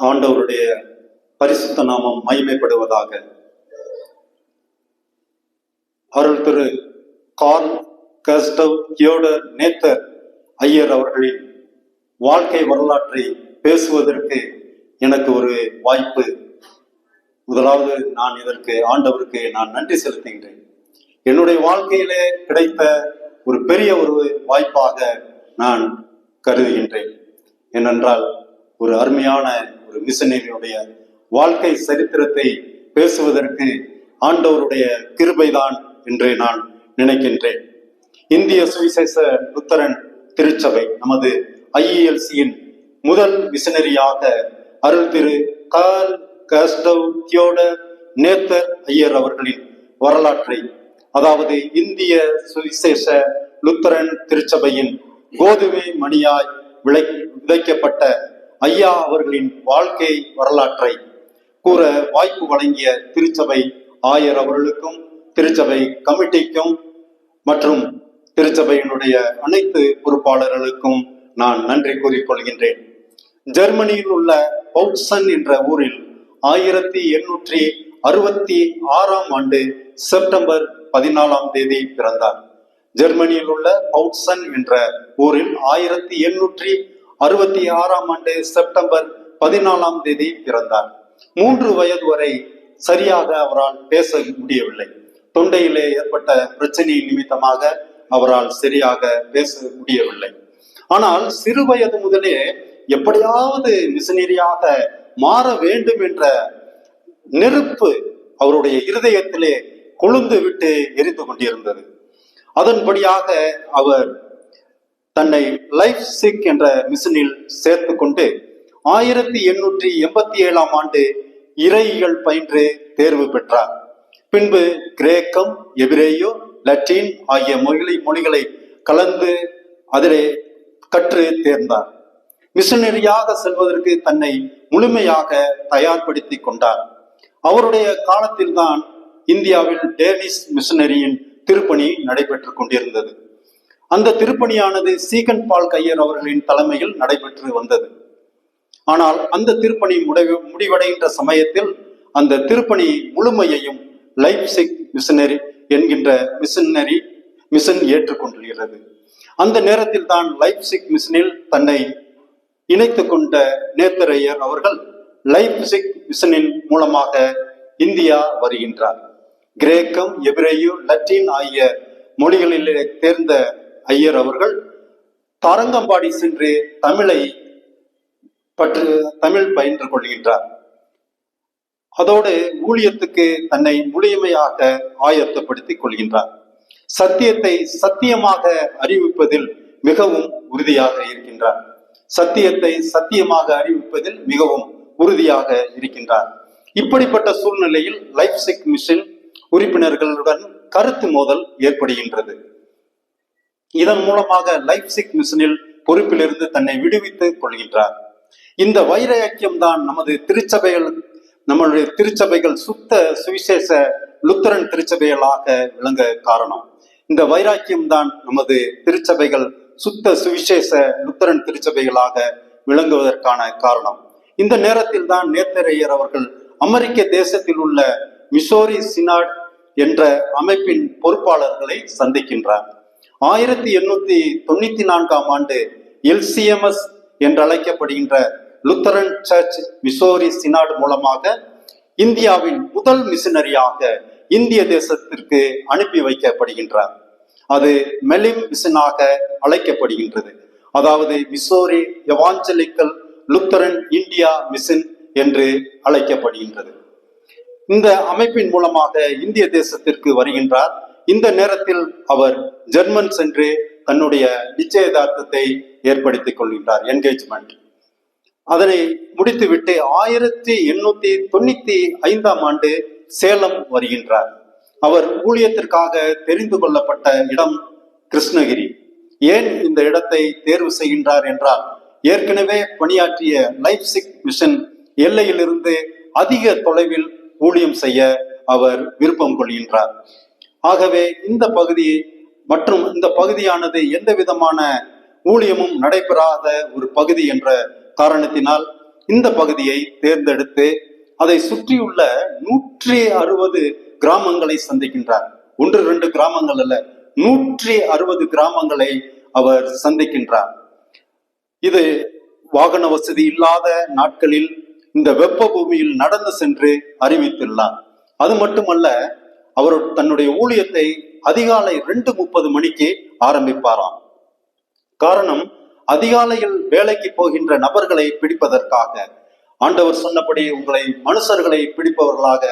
ஆண்டவருடைய பரிசுத்த நாமம் மகிமைப்படுவதாக. அருள் Thiru Karl Gustav Theodor Naether Iyer அவர்களின் வாழ்க்கை வரலாற்றை பேசுவதற்கு எனக்கு ஒரு வாய்ப்பு. முதலாவது நான் இதற்கு ஆண்டவருக்கு நான் நன்றி செலுத்துகின்றேன். என்னுடைய வாழ்க்கையிலே கிடைத்த ஒரு பெரிய ஒரு வாய்ப்பாக நான் கருதுகின்றேன். ஏனென்றால் ஒரு அருமையான ஒரு மிஷனரியுடைய வாழ்க்கை சரித்திரத்தை பேசுவதற்கு ஆண்டவருடைய கிருபைதான் என்று நான் நினைக்கின்றேன். இந்திய சுவிசேஷ புத்தரன் திருச்சபை நமது ஐஇஎல்சியின் முதல் மிஷனரியாக அருள் திரு Karl Gustav Theodor Nather Iyer அவர்களின் வரலாற்றை அதாவது இந்திய சுவிசேஷ லுத்தரன் திருச்சபையின் கோதுமை மணியாய் விளை விதைக்கப்பட்ட ஐயா அவர்களின் வாழ்க்கை வரலாற்றை கூற வாய்ப்பு வழங்கிய திருச்சபை ஆயர் அவர்களுக்கும் திருச்சபை கமிட்டிக்கும் மற்றும் திருச்சபையினுடைய அனைத்து பொறுப்பாளர்களுக்கும் நான் நன்றி கூறிக்கொள்கின்றேன் ஜெர்மனியில் உள்ள பவுட்சன் என்ற ஊரில் ஆயிரத்தி எண்ணூற்றி அறுபத்தி ஆறாம் ஆண்டு செப்டம்பர் பதினாலாம் தேதி பிறந்தார். ஜெர்மனியில் உள்ள பவுட்சன் என்ற ஊரில் ஆயிரத்தி எண்ணூற்றி அறுபத்தி ஆறாம் ஆண்டு செப்டம்பர் பதினாலாம் தேதி பிறந்தார். மூன்று வயது வரை சரியாக அவரால் பேச முடியவில்லை. தொண்டையிலே ஏற்பட்ட பிரச்சனையின் நிமித்தமாக அவரால் சரியாக பேச முடியவில்லை. ஆனால் சிறு வயது முதலே எப்படியாவது மிஷினரியாக மாற வேண்டும் என்ற நெருப்பு அவருடைய இருதயத்திலே கொழுந்து விட்டு எரிந்து கொண்டிருந்தது. அதன்படியாக அவர் தன்னை லைஃப் சிக் என்ற மிஷினில் சேர்த்து கொண்டு ஆயிரத்தி எண்ணூற்றி எண்பத்தி ஏழாம் ஆண்டு இறையியல் பயின்று தேர்வு பெற்றார். பின்பு கிரேக்கம் எபிரேயோ லத்தீன் ஆகிய மொழிகளை மொழிகளை கலந்து அதிலே கற்று தேர்ந்தார். மிஷனரியாக செல்வதற்கு தன்னை முழுமையாக தயார்படுத்தி கொண்டார். அவருடைய காலத்தில்தான் இந்தியாவில் டேவிஸ் மிஷனரியின் திருப்பணி நடைபெற்று கொண்டிருந்தது. அந்த திருப்பணியானது சீகன் பால் கையர் அவர்களின் தலைமையில் நடைபெற்று வந்தது. ஆனால் அந்த திருப்பணி முடிவு முடிவடைகின்ற சமயத்தில் அந்த திருப்பணி முழுமையையும் லைப்சிக் மிஷனரி என்கின்ற மிஷனரி மிஷன் ஏற்றுக்கொண்டிருக்கிறது. அந்த நேரத்தில் தான் லைப்சிக் மிஷனில் தன்னை இணைத்து கொண்ட நேத்தரையர் அவர்கள் லைப்சிக் மிஷனின் மூலமாக இந்தியா வருகின்றார். கிரேக்கம் எபிரேயு லத்தீன் ஆகிய மொழிகளிலே தேர்ந்த ஐயர் அவர்கள் தரங்கம்பாடி சென்று தமிழை பற்று தமிழ் பயின்று கொள்கின்றார். அதோடு ஊழியத்துக்கு தன்னை முழுமையாக ஆயத்தப்படுத்திக் கொள்கின்றார். சத்தியத்தை சத்தியமாக அறிவிப்பதில் மிகவும் உறுதியாக இருக்கின்றார். சத்தியத்தை சத்தியமாக அறிவிப்பதில் மிகவும் உறுதியாக இருக்கின்றார். இப்படிப்பட்ட சூழ்நிலையில் லைஃப் செக் மிஷன் உறுப்பினர்களுடன் கருத்து மோதல் ஏற்படுகின்றது. இதன் மூலமாக லைஃப் சிக் மிஷனில் பொறுப்பிலிருந்து தன்னை விடுவித்துக் கொள்கின்றார். இந்த வைராக்கியம் தான் நமது திருச்சபைகள் நம்மளுடைய திருச்சபைகள் சுத்த சுவிசேஷ லுத்தரன் திருச்சபைகளாக விளங்க காரணம். இந்த வைராக்கியம் தான் நமது திருச்சபைகள் சுத்த சுவிசேஷ லுத்தரன் திருச்சபைகளாக விளங்குவதற்கான காரணம். இந்த நேரத்தில் தான் நேத்தரையர் அவர்கள் அமெரிக்க தேசத்தில் உள்ள மிசோரி சினாட் என்ற அமைப்பின் பொறுப்பாளர்களை சந்திக்கின்றார். ஆயிரத்தி எண்ணூத்தி தொண்ணூத்தி நான்காம் ஆண்டு எல்சிஎம்எஸ் என்று அழைக்கப்படுகின்ற லுத்தரன் சர்ச் மிசோரி சினாட் மூலமாக இந்தியாவின் முதல் மிஷினரியாக இந்திய தேசத்திற்கு அனுப்பி வைக்கப்படுகின்றார். அது மெலிம் மிஷனாக அழைக்கப்படுகின்றது. அதாவது Missouri evangelical Lutheran India mission என்று அழைக்கப்படுகின்றது. இந்த அமைப்பின் மூலமாக இந்திய தேசத்திற்கு வருகின்றார். இந்த நேரத்தில் அவர் ஜெர்மன் சென்று தன்னுடைய நிச்சயதார்த்தத்தை ஏற்படுத்திக் கொள்கின்றார். என்கேஜ்மெண்ட் அதனை முடித்துவிட்டு ஆயிரத்தி எண்ணூத்தி தொண்ணூத்தி ஐந்தாம் ஆண்டு சேலம் வருகின்றார். அவர் ஊழியத்திற்காக தெரிந்து கொள்ளப்பட்ட இடம் கிருஷ்ணகிரி. ஏன் இந்த இடத்தை தேர்வு செய்கின்றார் என்றால் ஏற்கனவே பணியாற்றிய லைஃப் சிக் மிஷன் எல்லையிலிருந்து அதிக தொலைவில் ஊழியம் செய்ய அவர் விருப்பம் கொள்கின்றார். ஆகவே இந்த பகுதி மற்றும் இந்த பகுதியானது எந்த விதமான ஊழியமும் நடைபெறாத ஒரு பகுதி என்ற காரணத்தினால் இந்த பகுதியை தேர்ந்தெடுத்து அதை சுற்றியுள்ள நூற்றி அறுபது கிராமங்களை சந்திக்கின்றார். ஒன்று ரெண்டு கிராமங்கள் அல்ல நூற்றி அறுபது கிராமங்களை அவர் சந்திக்கின்றார். இது வாகன வசதி இல்லாத நாட்களில் இந்த வெப்ப பூமியில் நடந்து சென்று அறிவித்துள்ளார். அது மட்டுமல்ல அவர் தன்னுடைய ஊழியத்தை அதிகாலை ரெண்டு முப்பது மணிக்கு ஆரம்பிப்பாராம். காரணம் அதிகாலையில் வேலைக்கு போகின்ற நபர்களை பிடிப்பதற்காக. ஆண்டவர் சொன்னபடி உங்களை மனுஷர்களை பிடிப்பவர்களாக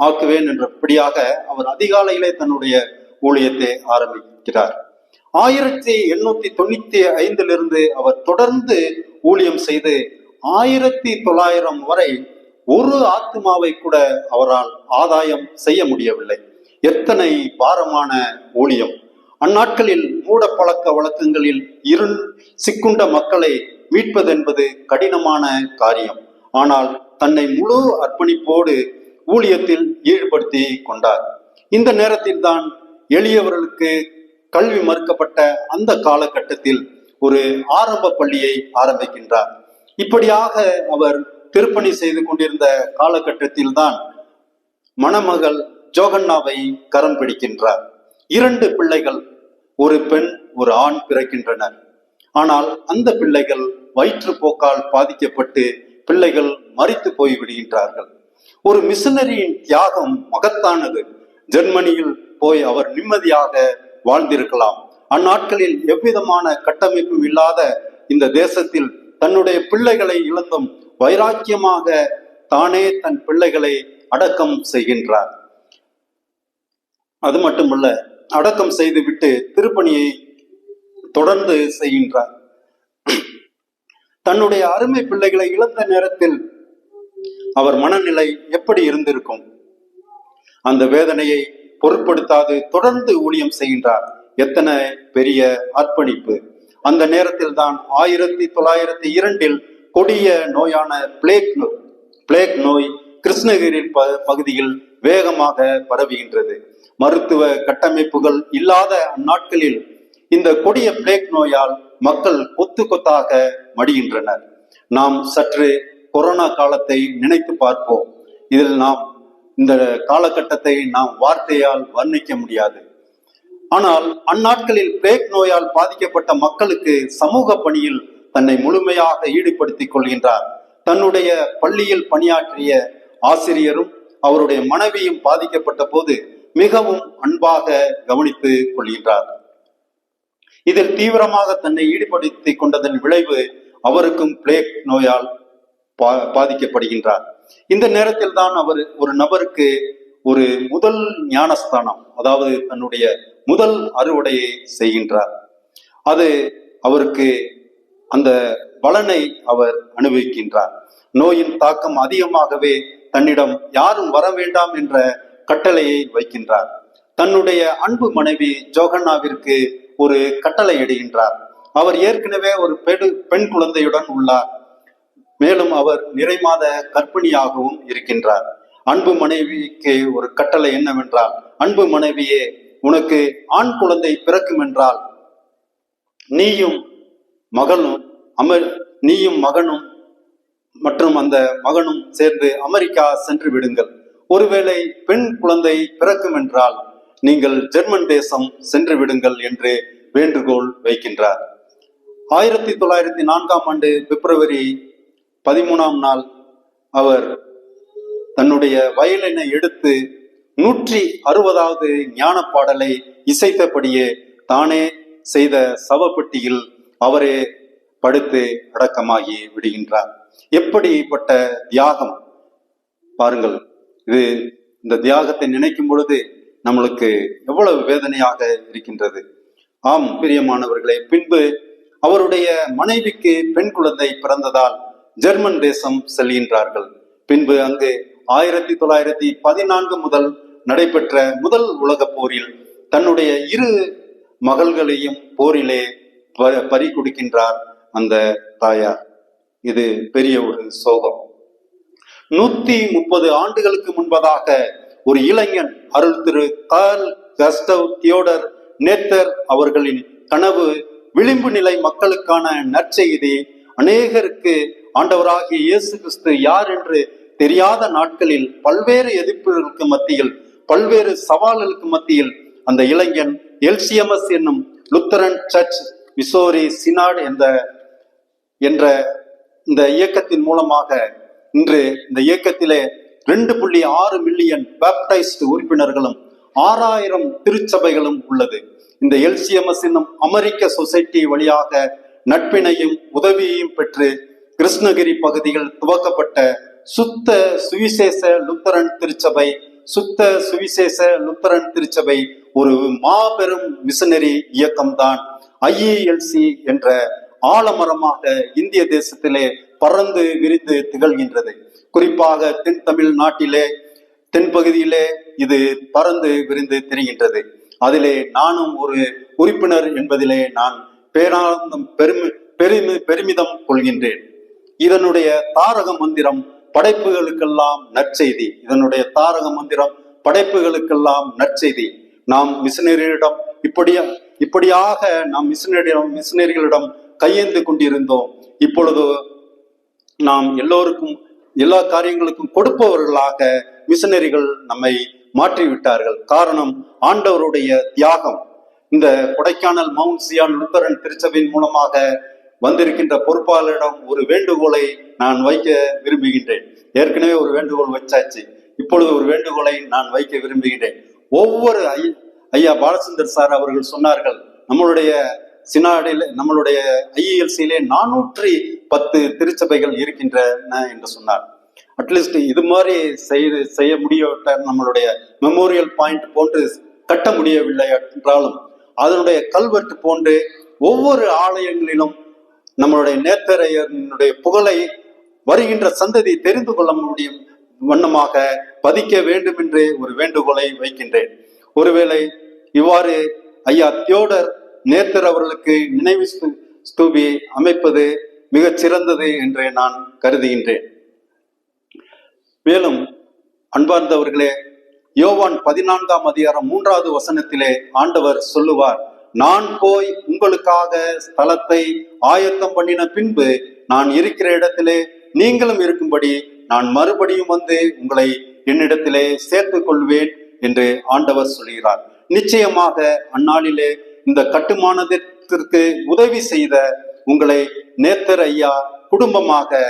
ஆக்குவேன் என்றபடியாக அவர் அதிகாலையிலே தன்னுடைய ஊழியத்தை ஆரம்பிக்கிறார். ஆயிரத்தி எண்ணூத்தி தொண்ணூத்தி ஐந்திலிருந்து அவர் தொடர்ந்து ஊழியம் செய்து ஆயிரத்தி தொள்ளாயிரம் வரை ஒரு ஆத்மாவை கூட அவரால் ஆதாயம் செய்ய முடியவில்லை. எத்தனை பாரமான ஊழியம். அந்நாட்களில் மூட பழக்க வழக்கங்களில் இருள் சிக்குண்ட மக்களை மீட்பதென்பது கடினமான காரியம். ஆனால் தன்னை முழு அர்ப்பணிப்போடு ஊழியத்தில் ஈடுபடுத்தி கொண்டார். இந்த நேரத்தில் தான் எளியவர்களுக்கு கல்வி மறுக்கப்பட்ட அந்த காலகட்டத்தில் ஒரு ஆரம்ப பள்ளியை ஆரம்பிக்கின்றார். இப்படியாக அவர் திருப்பணி செய்து கொண்டிருந்த காலகட்டத்தில் தான் மணமகள் ஜோகன்னாவை கரம் பிடிக்கின்றார். இரண்டு பிள்ளைகள் ஒரு பெண் ஒரு ஆண் பிறக்கின்றனர். ஆனால் அந்த பிள்ளைகள் வயிற்றுப்போக்கால் பாதிக்கப்பட்டு பிள்ளைகள் மறித்து போய் விடுகின்றார்கள். ஒரு மிஷனரியின் தியாகம் மகத்தானது. ஜெர்மனியில் போய் அவர் நிம்மதியாக வாழ்ந்திருக்கலாம். அந்நாட்களில் எவ்விதமான கட்டமைப்பும் இல்லாத இந்த தேசத்தில் தன்னுடைய பிள்ளைகளை இழந்தும் வைராக்கியமாக தானே தன் பிள்ளைகளை அடக்கம் செய்கின்றார். அது மட்டுமல்ல அடக்கம் செய்துவிட்டு திருப்பணியை தொடர்ந்து செய்கின்றார். தன்னுடைய அருமை பிள்ளைகளை இழந்த நேரத்தில் அவர் மனநிலை எப்படி இருந்திருக்கும்? அந்த வேதனையை பொருட்படுத்தாது தொடர்ந்து ஊழியம் செய்கின்றார். எத்தனை பெரிய அர்ப்பணிப்பு. அந்த நேரத்தில் தான் ஆயிரத்தி தொள்ளாயிரத்தி இரண்டில் கொடிய நோயான பிளேக் நோய் பிளேக் நோய் கிருஷ்ணகிரி ப- பகுதியில் வேகமாக பரவுகின்றது. மருத்துவ கட்டமைப்புகள் இல்லாத அந்நாட்களில் இந்த கொடிய பிளேக் நோயால் மக்கள் கொத்து கொத்தாக மடிகின்றனர். நாம் சற்று கொரோனா காலத்தை நினைத்து பார்ப்போம். இதில் நாம் இந்த காலகட்டத்தை நாம் வார்த்தையால் வர்ணிக்க முடியாது. ஆனால் அந்நாட்களில் பிளேக் நோயால் பாதிக்கப்பட்ட மக்களுக்கு சமூக பணியில் தன்னை முழுமையாக ஈடுபடுத்திக் கொள்கின்றார். தன்னுடைய பள்ளியில் பணியாற்றிய ஆசிரியரும் அவருடைய மனைவியும் பாதிக்கப்பட்ட போது மிகவும் அன்பாக கவனித்துக் கொள்கின்றார். இதில் தீவிரமாக தன்னை ஈடுபடுத்திக் கொண்டதன் விளைவு அவருக்கும் பிளேக் நோயால் பா- பாதிக்கப்படுகின்றார். இந்த நேரத்தில் தான் அவர் ஒரு நபருக்கு ஒரு முதல் ஞானஸ்தானம் அதாவது தன்னுடைய முதல் அறுவடையை செய்கின்றார். அது அவருக்கு அந்த பலனை அவர் அனுபவிக்கின்றார். நோயின் தாக்கம் அதிகமாகவே தன்னிடம் யாரும் வர வேண்டாம் என்ற கட்டளையை வைக்கின்றார். தன்னுடைய அன்பு மனைவி ஜோகன்னாவிற்கு ஒரு கட்டளை இடுகின்றார். அவர் ஏற்கனவே ஒரு பெடு பெண் குழந்தையுடன் உள்ளார். மேலும் அவர் நிறைமாத கர்ப்பிணியாகவும் இருக்கின்றார். அன்பு மனைவிக்கு ஒரு கட்டளை என்னவென்றால் அன்பு மனைவியே உனக்கு ஆண் குழந்தை பிறக்கும் என்றால் நீயும் மகனும் அமர் நீயும் மகனும் மற்றும் அந்த மகனும் சேர்ந்து அமெரிக்கா சென்று விடுங்கள். ஒருவேளை பெண் குழந்தை பிறக்கும் என்றால் நீங்கள் ஜெர்மன் தேசம் சென்று விடுங்கள் என்று வேண்டுகோள் வைக்கின்றார். ஆயிரத்தி தொள்ளாயிரத்தி நான்காம் ஆண்டு பிப்ரவரி பதிமூணாம் நாள் அவர் தன்னுடைய வயலினை எடுத்து நூற்றி அறுபதாவது ஞான பாடலை இசைத்தபடியே தானே செய்த சவப்பெட்டியில் அவரே படுத்து அடக்கமாகி விடுகின்றார். எப்படிப்பட்ட தியாகம்? பாருங்கள். இது இந்த தியாகத்தை நினைக்கும் பொழுது நம்மளுக்கு எவ்வளவு வேதனையாக இருக்கின்றது. ஆம் பிரியமானவர்களே பின்பு அவருடைய மனைவிக்கு பெண் குழந்தை பிறந்ததால் ஜெர்மன் தேசம் செல்கின்றார்கள். பின்பு அங்கு ஆயிரத்தி தொள்ளாயிரத்தி பதினான்கு முதல் நடைபெற்ற முதல் உலகப் போரில் தன்னுடைய இரு மகள்களையும் போரிலே ப- பறி கொடுக்கின்றார் அந்த தாயார். இது பெரிய ஒரு சோகம். நூத்தி முப்பது ஆண்டுகளுக்கு முன்பதாக ஒரு இளைஞன் அருள் திரு கார்ல் கஸ்டவ் தியோடர் நேத்தர் அவர்களின் கனவு விளிம்பு நிலை மக்களுக்கான நற்செய்தி. அநேகருக்கு ஆண்டவராகிய இயேசு கிறிஸ்து யார் என்று தெரியாத நாட்களில் பல்வேறு எதிர்ப்புகளுக்கு மத்தியில் பல்வேறு சவால்களுக்கு மத்தியில் அந்த இளைஞன் எல்சிஎம்எஸ் என்னும் லுத்தரன் சர்ச் மிசோரி சினாட் என்ற என்ற இந்த இயக்கத்தின் மூலமாக இன்று இந்த இயக்கத்திலே ரெண்டு புள்ளி ஆறு மில்லியன் பேப்டைஸ்ட் உறுப்பினர்களும் ஆறாயிரம் திருச்சபைகளும் உள்ளது. இந்த எல்சிஎம்எஸ் என்னும் அமெரிக்க சொசைட்டி வழியாக நட்பினையும் உதவியையும் பெற்று கிருஷ்ணகிரி பகுதியில் துவக்கப்பட்ட சுத்த சுவிசேஷ லுத்தரன் திருச்சபை சுத்த சுவிசேஷ லுத்தரன் திருச்சபை ஒரு மாபெரும் மிஷனரி இயக்கம்தான். ஐஏஎல்சி என்ற ஆலமரமாக இந்திய தேசத்திலே பறந்து விரிந்து திகழ்கின்றது. குறிப்பாக தென் தமிழ் நாட்டிலே தென்பகுதியிலே இது பறந்து விரிந்து திரிகின்றது. அதிலே நானும் ஒரு உறுப்பினர் என்பதிலே நான் பேரானந்தம் பெருமி பெருமி பெருமிதம் கொள்கின்றேன். இதனுடைய தாரக மந்திரம் படைப்புகளுக்கெல்லாம் நற்செய்தி. இதனுடைய தாரக மந்திரம் படைப்புகளுக்கெல்லாம் நற்செய்தி. நாம் மிஷினரிடம் இப்படியா இப்படியாக நாம் மிஷினரிடம் மிஷினரிகளிடம் கையேந்து கொண்டிருந்தோம். இப்பொழுது நாம் எல்லோருக்கும் எல்லா காரியங்களுக்கும் கொடுப்பவர்களாக மிஷனரிகள் நம்மை மாற்றிவிட்டார்கள். காரணம் ஆண்டவருடைய தியாகம். இந்த கொடைக்கானல் மவுண்ட் சியான் லுத்தரன் திருச்சபையின் மூலமாக வந்திருக்கின்ற பொறுப்பாளரிடம் ஒரு வேண்டுகோளை நான் வைக்க விரும்புகின்றேன். ஏற்கனவே ஒரு வேண்டுகோள் வச்சாச்சு. இப்பொழுது ஒரு வேண்டுகோளை நான் வைக்க விரும்புகின்றேன். ஒவ்வொரு ஐயா பாலச்சந்தர் சார் அவர்கள் சொன்னார்கள் நம்மளுடைய சினாடில் நம்மளுடைய ஐஇஎல்சியிலே நானூற்றி பத்து திருச்சபைகள் இருக்கின்றன என்று சொன்னார். அட்லீஸ்ட் இது மாதிரி செய்து செய்ய முடியவிட்ட நம்மளுடைய மெமோரியல் பாயிண்ட் போன்று கட்ட முடியவில்லை என்றாலும் அதனுடைய கல்வெட்டு போன்று ஒவ்வொரு ஆலயங்களிலும் நம்மளுடைய நேத்தரையனுடைய புகழை வருகின்ற சந்ததி தெரிந்து கொள்ள முடியும் வண்ணமாக பதிக்க வேண்டும் என்று ஒரு வேண்டுகோளை வைக்கின்றேன். ஒருவேளை இவ்வாறு ஐயா தியோடர் நேத்தர் அவர்களுக்கு நினைவு ஸ்து- ஸ்தூபி அமைப்பது மிகச் சிறந்தது என்றே நான் கருதுகின்றேன். மேலும் அன்பார்ந்தவர்களே யோவான் பதினான்காம் அதிகாரம் மூன்றாவது வசனத்திலே ஆண்டவர் சொல்லுவார் நான் போய் உங்களுக்காக ஸ்தலத்தை ஆயத்தம் பண்ணின பின்பு நான் இருக்கிற இடத்திலே நீங்களும் இருக்கும்படி நான் மறுபடியும் வந்து உங்களை என்னிடத்திலே சேர்த்துக் கொள்வேன் என்று ஆண்டவர் சொல்கிறார். நிச்சயமாக அந்நாளிலே இந்த கட்டுமானத்திற்கு உதவி செய்த உங்களை நேத்தர் ஐயா குடும்பமாக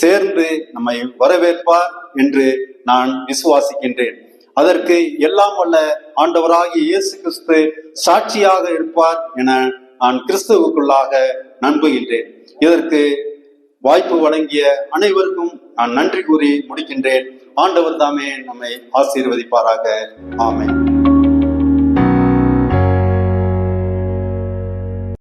சேர்ந்து நம்மை வரவேற்பார் என்று நான் விசுவாசிக்கின்றேன். அதற்கு எல்லாம் வல்ல ஆண்டவராகிய இயேசு கிறிஸ்து சாட்சியாக இருப்பார் என நான் கிறிஸ்துவுக்குள்ளாக நம்புகின்றேன். இதற்கு வாய்ப்பு வழங்கிய அனைவருக்கும் நான் நன்றி கூறி முடிக்கின்றேன். ஆண்டவர் தாமே நம்மை ஆசீர்வதிப்பாராக. ஆமை